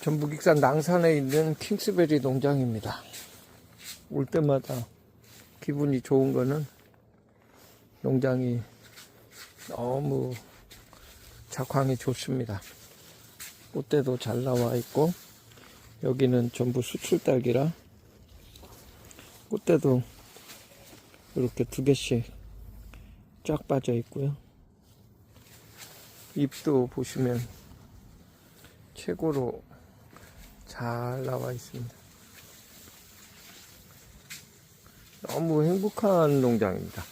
전북 익산 낭산에 있는 킹스베리 농장입니다. 올 때마다 기분이 좋은 거는 농장이 너무 작황이 좋습니다. 꽃대도 잘 나와 있고 여기는 전부 수출 딸기라 꽃대도 이렇게 두 개씩 쫙 빠져 있고요. 잎도 보시면 최고로 잘 나와 있습니다. 너무 행복한 농장입니다.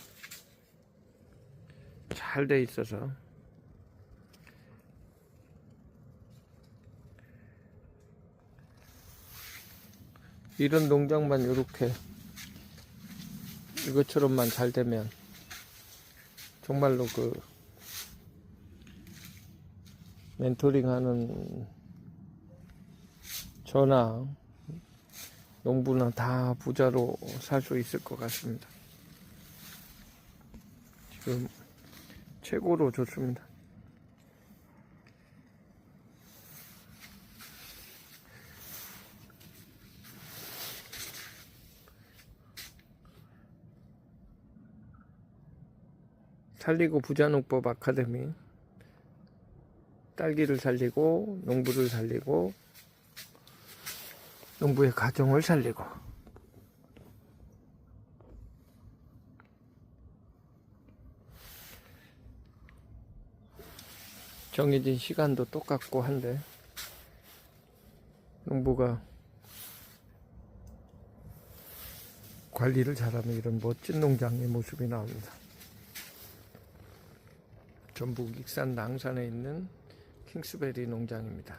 잘 돼 있어서 이런 농장만 이렇게 이것처럼만 잘 되면 정말로 그 멘토링 하는 저나 농부나 다 부자로 살 수 있을 것 같습니다. 지금 최고로 좋습니다. 살리고 부자농법 아카데미 딸기를 살리고 농부를 살리고 농부의 가정을 살리고 정해진 시간도 똑같고 한데 농부가 관리를 잘하는 이런 멋진 농장의 모습이 나옵니다. 전북 익산 낭산에 있는 킹스베리 농장입니다.